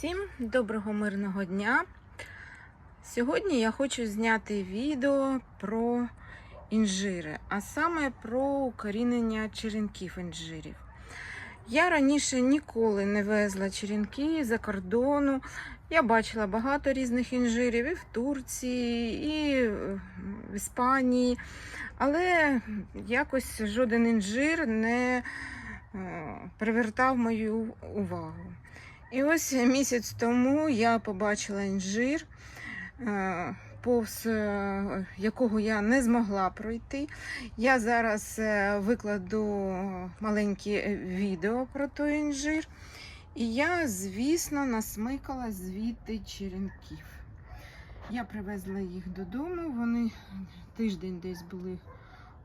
Всім доброго мирного дня. Сьогодні я хочу зняти відео про інжири, а саме про укорінення черенків інжирів. Я раніше ніколи не везла черенки за кордону. Я бачила багато різних інжирів і в Турції, і в Іспанії, але якось жоден інжир не е, привертав мою увагу. І ось місяць тому я побачила інжир, е, повз е, якого я не змогла пройти. Я зараз е, викладу маленьке відео про той інжир. І я, звісно, насмикала звідти черенків. Я привезла їх додому, вони тиждень десь були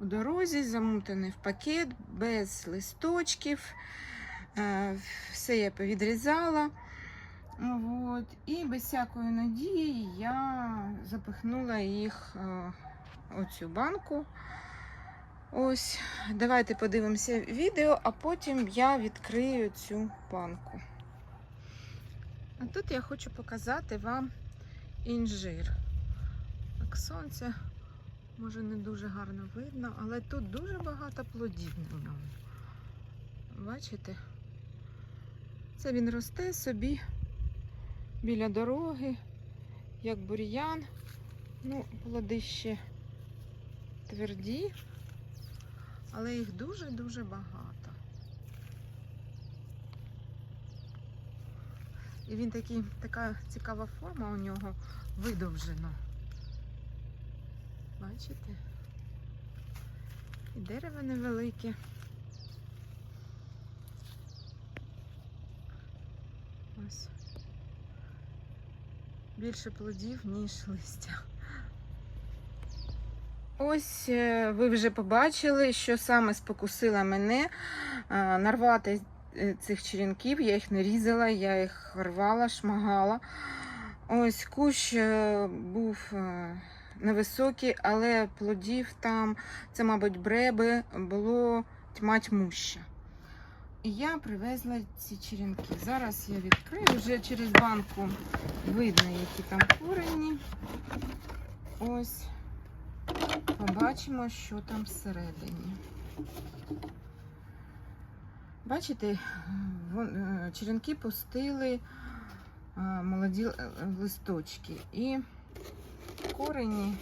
у дорозі, замутані в пакет, без листочків. Е, Все я повідрізала. От. І без всякої надії я запихнула їх е, у цю банку. Ось, давайте подивимося відео, а потім я відкрию цю банку. А тут я хочу показати вам інжир. Так, сонце може не дуже гарно видно, але тут дуже багато плодів на. Бачите? Це він росте собі біля дороги, як бур'ян. Ну, плоди ще тверді, але їх дуже-дуже багато. І він такий, така цікава форма у нього видовжена. Бачите? І дерево невелике. Ось. Більше плодів, ніж листя. Ось е, ви вже побачили, що саме спокусила мене е, нарвати е, цих черенків. Я їх не різала, я їх рвала, шмагала. Ось кущ був невисокий, але плодів там, це, мабуть, бреби, було тьма тьмуща. І я привезла ці черенки. Зараз я відкрию, вже через банку видно, які там корені. Ось побачимо, що там всередині. Бачите, е, черенки пустили е, молоді листочки. І корені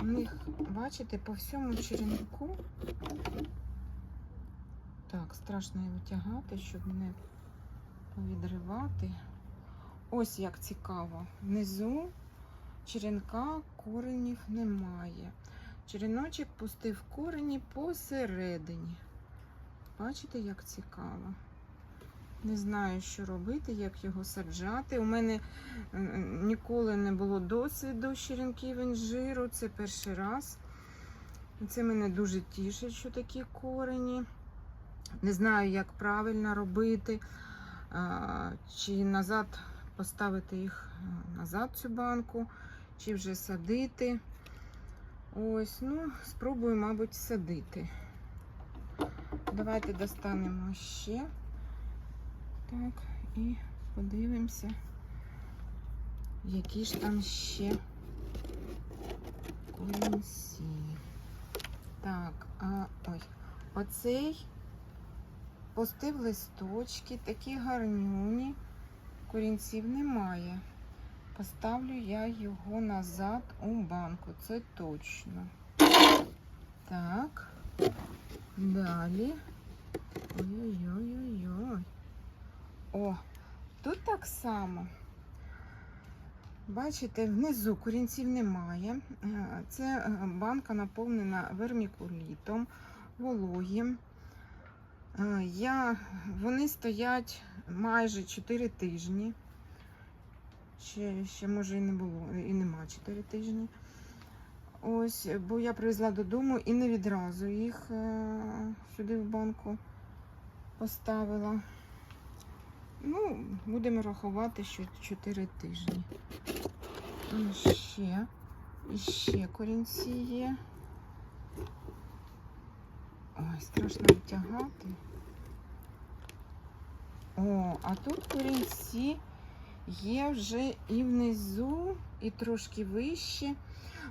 у них, бачите, по всьому черенку так, страшно його тягати, щоб не повідривати. Ось як цікаво. Внизу черенка коренів немає. Череночок пустив корені посередині. Бачите, як цікаво. Не знаю, що робити, як його саджати. У мене ніколи не було досвіду черенків інжиру. Це перший раз. Це мене дуже тішить, що такі корені. Не знаю, як правильно робити, чи назад поставити їх а, назад цю банку, чи вже садити. Ось, ну, спробую, мабуть, садити. Давайте достанемо ще. Так, і подивимося, які ж там ще корінці. Так, а ой, оцей пустив листочки, такі гарнюні, корінців немає. Поставлю я його назад у банку, це точно. Так, далі. Ой-ой-ой-ой-ой. О, тут так само. Бачите, внизу корінців немає. Е, Це е, банка наповнена вермікулітом, вологим. Е, Я, вони стоять майже 4 тижні. Ще, ще може і не було, і нема 4 тижні. Ось, бо я привезла додому і не відразу їх е, сюди в банку поставила. Ну, будемо рахувати, що 4 тижні. І ще, і ще корінці є. Ой, страшно витягати. О, а тут корінці є вже і внизу, і трошки вище.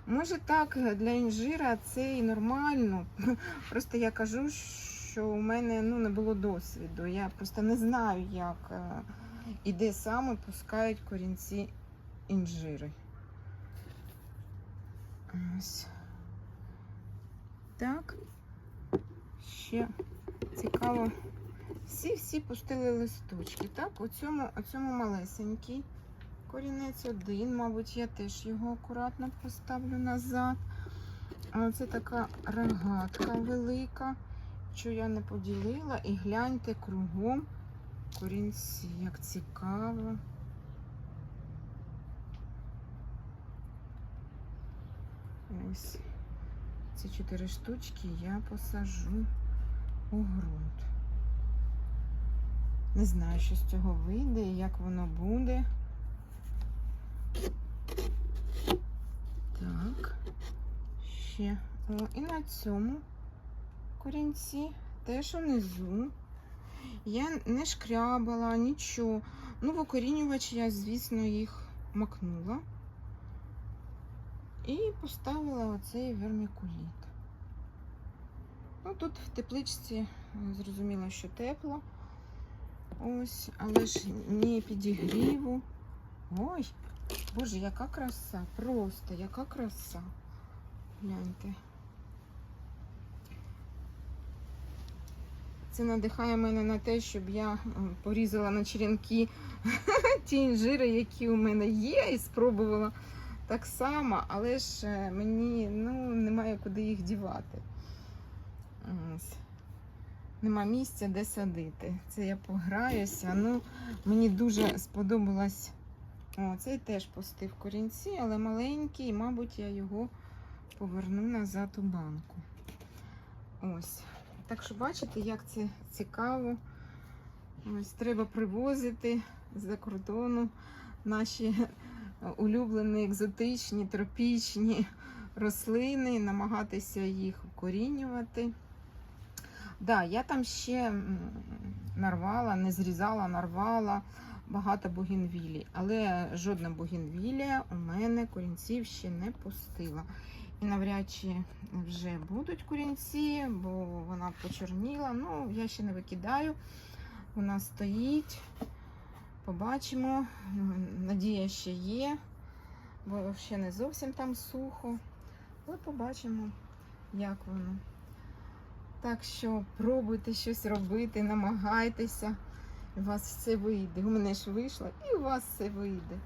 Може так, для інжира це і нормально. Просто я кажу, що у мене ну, не було досвіду. Я просто не знаю, як е, і де саме пускають корінці інжири. Ось. Так. Ще цікаво. Всі-всі пустили листочки. Так, у цьому, у цьому малесенький корінець один, мабуть, я теж його акуратно поставлю назад. А оце така рогатка велика, що я не поділила. І гляньте кругом корінці, як цікаво. Ось ці чотири штучки я посажу у ґрунт. Не знаю, що з цього вийде і як воно буде. Так, ще. О, і на цьому корінці теж унизу. Я не шкрябала, нічого. Ну, в окорінювач я, звісно, їх макнула і поставила оцей вермікуліт. Ну, тут в тепличці е, зрозуміло, що тепло. Ось, але ж ні підігріву. Ой, боже, яка краса, просто яка краса. Гляньте. Це надихає мене на те, щоб я порізала на черенки ті інжири, які у мене є, і спробувала так само, але ж е, мені ну, немає куди їх дівати. Ось. Нема місця, де садити. Це я пограюся. Ну, мені дуже сподобалось. О, цей теж пустив корінці, але маленький, і, мабуть, я його поверну назад у банку. Ось. Так що бачите, як це цікаво. Ось треба привозити з-за кордону наші улюблені екзотичні, тропічні рослини, намагатися їх укорінювати. Да, я там ще нарвала, не зрізала, нарвала багато бугенвілій, але жодна бугенвілія у мене корінців ще не пустила. І навряд чи вже будуть корінці, бо вона почорніла. Ну, я ще не викидаю. Вона стоїть. Побачимо. Надія ще є, бо ще не зовсім там сухо. Але побачимо, як воно. Так що пробуйте щось робити, намагайтеся. У вас все вийде. У мене ж вийшло, і у вас все вийде.